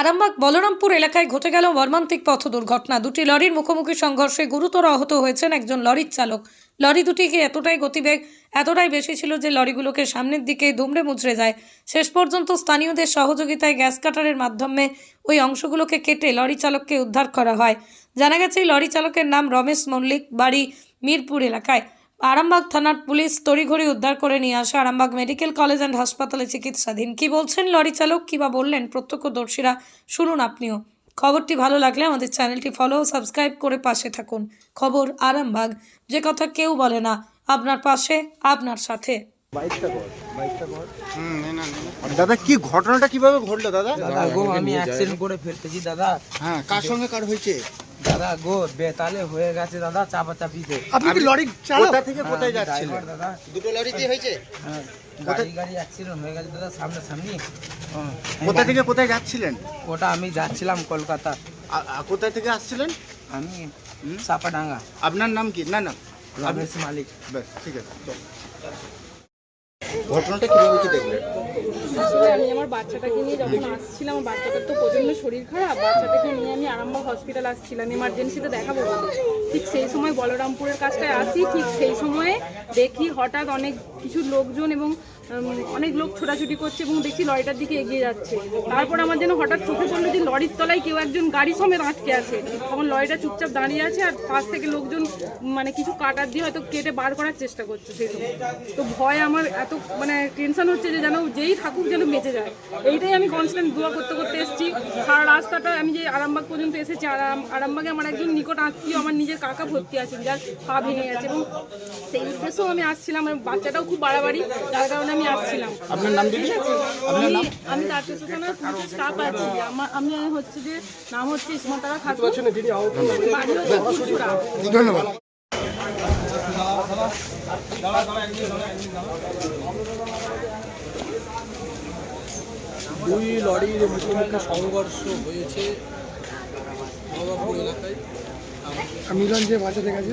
আরামবাগ, বলরামপুর এলাকায় ঘটে গেল মর্মান্তিক পথ দুর্ঘটনা। দুটি লরির মুখোমুখি সংঘর্ষে গুরুতর আহত হয়েছেন একজন লরির চালক। লরি দুটিকে এতটাই গতিবেগ, এতটাই বেশি ছিল যে লরিগুলোকে সামনের দিকে দুমড়ে মুচড়ে যায়। শেষ পর্যন্ত স্থানীয়দের সহযোগিতায় গ্যাস কাটারের মাধ্যমে ওই অংশগুলোকে কেটে লরি চালককে উদ্ধার করা হয়। জানা গেছে, লরি চালকের নাম রমেশ মল্লিক, বাড়ি মিরপুর এলাকায়। আরামবাগ থানার পুলিশ তড়িঘড়ি উদ্ধার করে নিয়ে আসে আরামবাগ মেডিকেল কলেজ অ্যান্ড হাসপাতালে চিকিৎসাধীন। কি বলছেন লরি চালক? কিবা বললেন? প্রত্যক্ষদর্শীরা শুনুন আপনিও। খবরটি ভালো লাগলে আমাদের চ্যানেলটি ফলো সাবস্ক্রাইব করে পাশে থাকুন। খবর আরামবাগ। যে কথা কেউ বলে না আপনার পাশে আপনার সাথে। দাদা কি ঘটনাটা কীভাবে ঘটলো দাদা? আমি অ্যাক্সিডেন্ট করে ফেলতেছি দাদা। হ্যাঁ কার সঙ্গে কার হয়েছে? দাদা গো বেতালে হয়ে গেছে দাদা চাপা চাপিতে আপনি কি লরি কোথা থেকে কোথায় যাচ্ছিলেন? দাদা। দুটো লরি দিয়ে হয়েছে? হ্যাঁ, গাড়ি গাড়ি অ্যাক্সিডেন্ট হয়ে গেছে দাদা সামনে সামনি হ্যাঁ, কোথা থেকে কোথায় যাচ্ছিলেন? ওটা আমি যাচ্ছিলাম কলকাতা। আ- থেকে আসছিলেন? আমি চাপাডাঙ্গা। আপনার নাম কি? না না। রমেশ মালিক। বেশ ঠিক আছে। ঘটনাটা কীভাবে কি দেখলেন? আসলে আমি আমার বাচ্চাটাকে নিয়ে যখন আসছিলাম আমার বাচ্চাটার তো প্রচণ্ড শরীর খারাপ। বাচ্চাটাকে নিয়ে আমি আরামবাগ হসপিটাল আসছিলাম। এমার্জেন্সিতে দেখাবো ঠিক সেই সময় বলরামপুরের কাজটায় আসি ঠিক সেই সময়ে দেখি হঠাৎ অনেক কিছু লোকজন এবং অনেক লোক ছোটাছুটি করছে এবং দেখছি লরিটার দিকে এগিয়ে যাচ্ছে। তারপর আমার যেন হঠাৎ চোখে পড়ল যে লরির তলায় কেউ একজন গাড়ি সমেত আটকে আছে। তখন লরিটা চুপচাপ দাঁড়িয়ে আছে আর পাশ থেকে লোকজন মানে কিছু কাটার দিয়ে হয়তো কেটে বার করার চেষ্টা করছে সময় তো ভয় আমার এত মানে টেনশন হচ্ছে যে যেন যেই থাকুক যেন বেঁচে যায়। এইটাই আমি কনস্ট্যান্ট দোয়া করতে করতে এসেছি। সারা রাস্তাটা আমি যে আরামবাগ পর্যন্ত এসেছি আরাম, আরামবাগে আমার একজন নিকট আত্মীয়, আমার নিজের কাকা ভর্তি আছেন, যার পা ভেঙে গেছে এবং সেই উদ্দেশ্যেও আমি আসছিলাম। বাচ্চাটাও খুব বাড়াবাড়ি যার কারণে আমি আসছিলাম। আপনার নাম দিদি? আমি আমি তারকেশ্বর থানার পুলিশের স্টাফ আছি। আমার আমি হচ্ছে যে নাম হচ্ছে ইসমতারা খাতুন। বাড়ি হচ্ছে ফুলপুরা। ধন্যবাদ। দুই লরির মুখোমুখি সংঘর্ষ হয়েছে নবাবপুর এলাকায়। মিলনজে বাঁচাতে গেছে